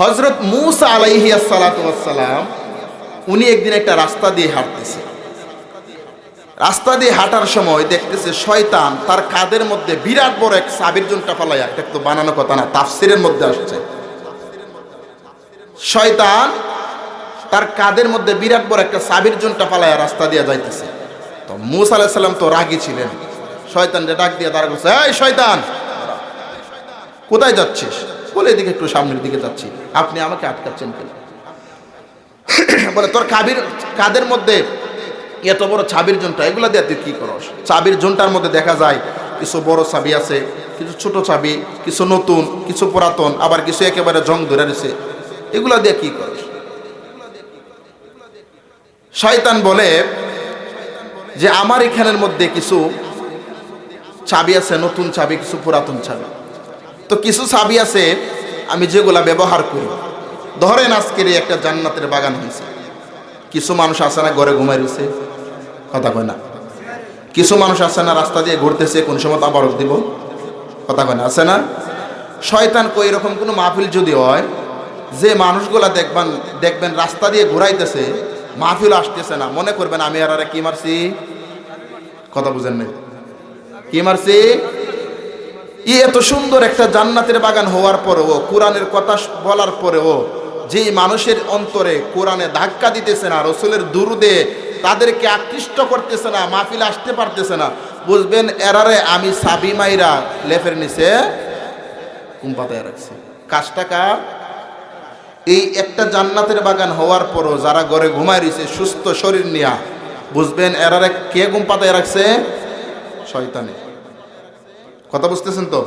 হজরত মুসা আলাইহি সালাম উনি একদিন একটা রাস্তা দিয়ে হাঁটতেছে। রাস্তা দিয়ে হাঁটার সময় দেখতেছে শয়তান তার কাদের মধ্যে বিরাট বড় এক সাবির জনটা ফালাইয়া, এটা তো বানানো কথা না, তাফসিরের মধ্যে আসছে। শয়তান তার কাদের মধ্যে বিরাট বড় একটা সাবির জনটা ফালাইয়া রাস্তা দিয়ে যাইতেছে। তো মুসা আলাইসাল্লাম তো রাগী ছিলেন। শয়তান যে ডাক দিয়ে তারা বলছে এই শয়তান, কোথায় যাচ্ছিস? বলে এদিকে একটু সামনের দিকে যাচ্ছি। আপনি আমাকে আটকাচ্ছেন কেন? বলে, তোর কাবির, কাদের মধ্যে এত বড় চাবির জনটা? এগুলা দিয়ে তুই কি করস? চাবির জনটার মধ্যে দেখা যায় কিছু বড় চাবি আছে, কিছু ছোট চাবি, কিছু নতুন, কিছু পুরাতন, আবার কিছু একেবারে জং ধরে রয়েছে। এগুলা দিয়ে কি করস? শয়তান বলে যে, আমার এখানের মধ্যে কিছু চাবি আছে, নতুন চাবি, কিছু পুরাতন চাবি। তো কিছু চাবি আছে, আমি যেগুলা ব্যবহার করি। ধরেন আজকের একটা জান্নাতের বাগান হয়েছে। কিছু মানুষ আছে না ঘরে ঘুমাই রয়েছে, কথা কয় না। কিছু মানুষ আছে না রাস্তা দিয়ে ঘুরতেছে, কোন সময় আবার দিব, কথা কয় না, আছে না? শয়তান কই, এরকম কোনো মাহফিল যদি হয়, যে মানুষগুলা দেখবেন দেখবেন রাস্তা দিয়ে ঘুরাইতেছে, মাহফিল আসতেছে না, মনে করবেন আমি আরে কি মারছি? কথা বুঝেন নাই। কি মারছি? ই এত সুন্দর একটা জান্নাতের বাগান হওয়ার পরেও, কোরআনের কথা বলার পরেও যে মানুষের অন্তরে কোরআনে ধাক্কা দিতেছে না, রসুলের দুরুদে তাদেরকে আকৃষ্ট করতেছে না, মাহফিল আসতে পারতেছে না, বুঝবেন এরারে আমি সাবি মাইরা লেফের নিচে কুম্পাতায় রাখছি। কাজটা কার? এই একটা জান্নাতের বাগান হওয়ার পরও যারা ঘরে ঘুমায় রয়েছে, সুস্থ শরীর নিয়া, বুঝবেন এরারে কে পাতায় রাখছে? শয়তানে। কথা বুঝতেছেন তো?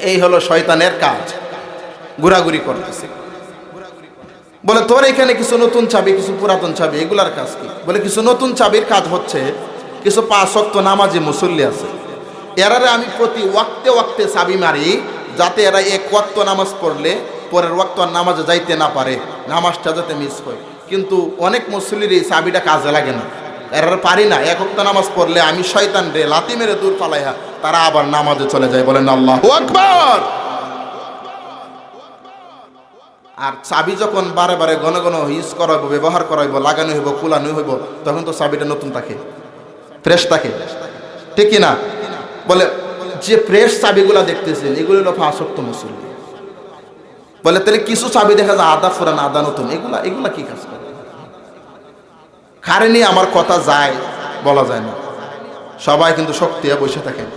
এই হলো শয়তানের কাজ। ঘোরাঘুরি করতেছে। বলে, তোর এখানে কিছু নতুন চাবি, কিছু পুরাতন চাবি, এগুলার কাজ কি? বলে, কিছু নতুন চাবির কাজ হচ্ছে, কিছু পাঁচ শক্ত নামাজি মুসল্লি আছে। এরারে আমি প্রতি ওয়াক্তে ওয়াক্তে চাবি মারি, যাতে এরা এক ওয়াক্ত নামাজ পড়লে পরের ওয়াক্ত নামাজে যাইতে না পারে, নামাজটা যাতে মিস হয়। কিন্তু অনেক মুসল্লির এই চাবিটা কাজে লাগে না। এরা পারি না, এক ওয়াক্ত নামাজ পড়লে আমি শয়তান রে লাতি মেরে দূর পালাইয়া তারা আবার নামাজে চলে যায়, বলেন আল্লাহ আকবর। আর চাবি যখন বারে বারে ঘন ঘন ইউজ করাইব, ব্যবহার করাইব, লাগানো হইব কুলানো হইব, তখন তো চাবিটা নতুন থাকে ফ্রেশ থাকে। ঠিক না বলে, যে ফ্রেশ চাবিগুলা দেখতেছেন, এগুলো হলো আসক্ত মুসল্লি। বলে, তাহলে কিছু চাবি দেখা যায় আদা ফুরান আদা নতুন, এগুলা এগুলা কি কাজ করে? কারেন্টই আমার কথা যায়, বলা যায় না। সবাই কিন্তু শক্তি বসে থাকেন।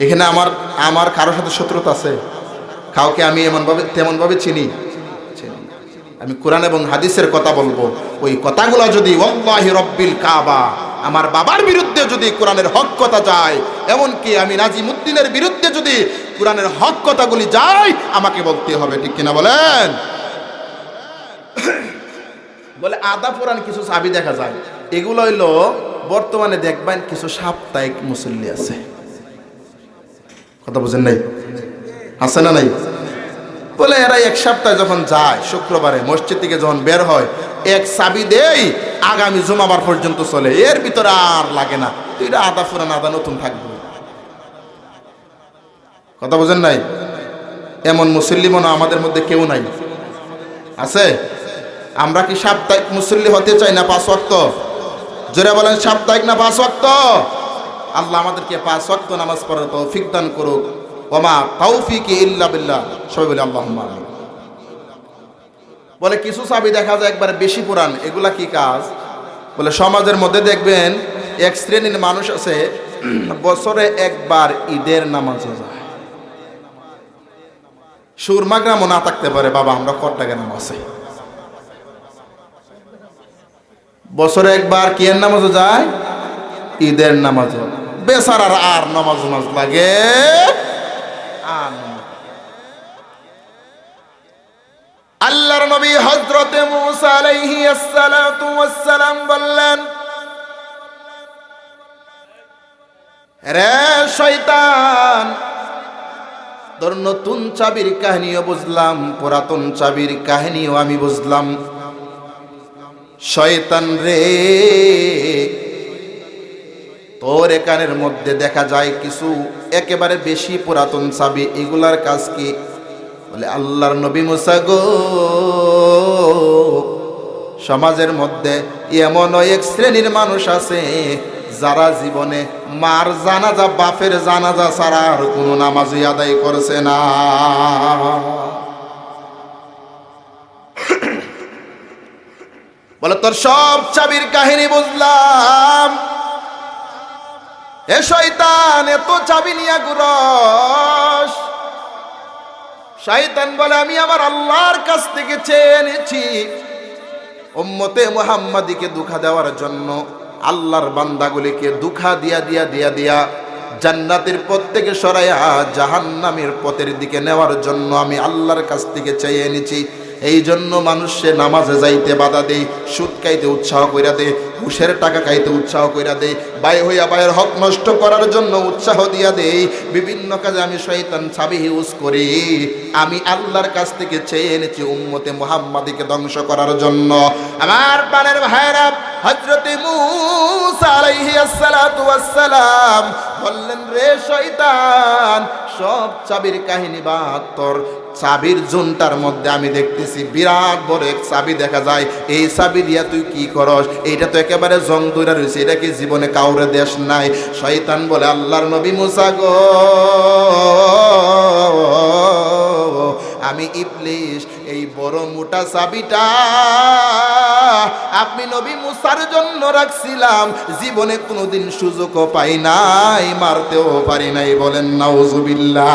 এখানে আমার আমার কারোর সাথে শত্রুতা আছে। কাউকে আমি এমনভাবে, তেমনভাবে চিনি। আমি কোরআন এবং হাদিসের কথা বলব। ওই কথাগুলো যদি, ওয়াল্লাহি রব্বিল কাবা আমার বাবার বিরুদ্ধে যদি কোরআনের হক কথা যায়, এমনকি আমি নাজিমুদ্দিনের বিরুদ্ধে যদি কোরআনের হক কথাগুলি যায়, আমাকে বলতে হবে, ঠিক কিনা বলেন? বলে আদা পুরান কিছু চাবি দেখা যায়। এগুলো হইল, বর্তমানে দেখবেন কিছু সাপ্তাহিক মুসল্লি আছে। কথা বুঝেন নাই? আছে না নাই? বলে এরা এক সপ্তাহ যখন যায়, শুক্রবারে মসজিদ থেকে যখন বের হয়, এক চাবি দেই, আগামী জুমাবার পর্যন্ত চলে। এর ভিতরে আর লাগে না। তুই আদা ফুরান আদা নতুন থাকবে। কথা বুঝেন নাই? এমন মুসল্লি আমাদের মধ্যে কেউ নাই। আছে? আমরা কি সাপ্তাহিক মুসল্লি হতে চাই না পাঁচ ওয়াক্ত? জোরে বলেন, সাপ্তাহিক না পাঁচ ওয়াক্ত? আল্লাহ আমাদেরকে পাঁচ শক্ত নামাজ পড়ার তৌফিক দান করুক। ওমা তৌফিক ইল্লা বিল্লাহ। সবাই বলে আল্লাহ বলে, কিছু চাবি দেখা যায় একবার বেশি পুরান। এগুলা কি কাজ? বলে, সমাজের মধ্যে দেখবেন এক শ্রেণির মানুষ আছে, বছরে একবার ঈদের নামাজে যায় সুরমা গ্রামও না থাকতে পারে, বাবা, আমরা কট্টাকে নামাজে। বছরে একবার কিয়ের নামাজও যায় ঈদের নামাজও বেচারার আর নামাজ নামাজ লাগে। আল্লাহর নবী হযরতে মুসা আলাইহি আসসালাতু ওয়াসসালাম বললেন, রে শয়তান, তোর নতুন চাবির কাহিনীও বুঝলাম, পুরাতন চাবির কাহিনীও আমি বুঝলাম। শয়তান রে তোর একানের মধ্যে দেখা যায় কিছু একেবারে বেশি পুরাতন চাবি। এগুলার কাজ কি? বলে, আল্লাহর নবী মুসা গো, সমাজের মধ্যে এমন এক শ্রেণির মানুষ আছে যারা জীবনে মার জানাজা, বাপের জানাজা ছাড়া আর কোনো নামাজই আদায় করছে না। বলে, তোর সব চাবির কাহিনী বুঝলাম। এ শয়তান, এত চাবি নিয়ে গুরস শয়তান বলে, আমি আমার আল্লাহর কাছ থেকে চেয়ে এনেছি উম্মতে মুহাম্মাদিকে দুঃখা দেওয়ার জন্য আল্লাহর বান্দাগুলিকে দুঃখা দিয়া দিয়া দিয়া দিয়া জান্নাতের পথ থেকে সরাইয়া জাহান্নামের পথের দিকে নেওয়ার জন্য আমি আল্লাহর কাছ থেকে চেয়ে এনেছি। এই জন্য মানুষে নামাজে যাইতে বাধা দেই সুদ খাইতে উৎসাহ কইরা দে ঘুষের টাকা খাইতে উৎসাহ কইরা দেই। বাই হইয়া বাইয়ের হক নষ্ট করার জন্য উৎসাহ দিয়া দেই। বিভিন্ন কাজে আমি শয়তান ছাবি ইউজ করি। আমি আল্লাহর কাছ থেকে চেয়ে এনেছি উম্মতে মুহাম্মাদিকে ধ্বংস করার জন্য। আমার প্রাণের ভাইরা হজরতে ওয়াসসালাম বললেন, রে শয়তান, সব চাবির কাহিনী বা তোর। চাবির জুনটার মধ্যে আমি দেখতেছি বিরাট বড় এক চাবি দেখা যায়। এই চাবি দিয়া তুই কি করস? এইটা তো একেবারে জং দৈরা রয়েছে, এটা কি জীবনে কাউরে দেশ নাই? শয়তান বলে, আল্লাহর নবী মুসা গো। আমি ইবলিশ, এই বড় মোটা চাবিটা আপনি নবী মুসার জন্য রাখছিলাম, জীবনে কোনোদিন সুযোগও পাই নাই, মারতেও পারি নাই, বলেন নাউজুবিল্লাহ।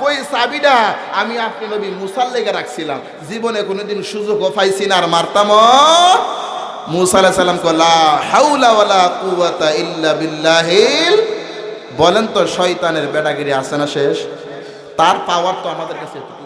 কই চাবিটা? আমি আপনি নবী মুসার লেগে রাখছিলাম, জীবনে কোনোদিন সুযোগও পাইছি না, আর মারতাম ইল্লা বলেন তো শয়তানের বেটাগিরি আসে না শেষ? তার পাওয়ার তো আমাদের কাছে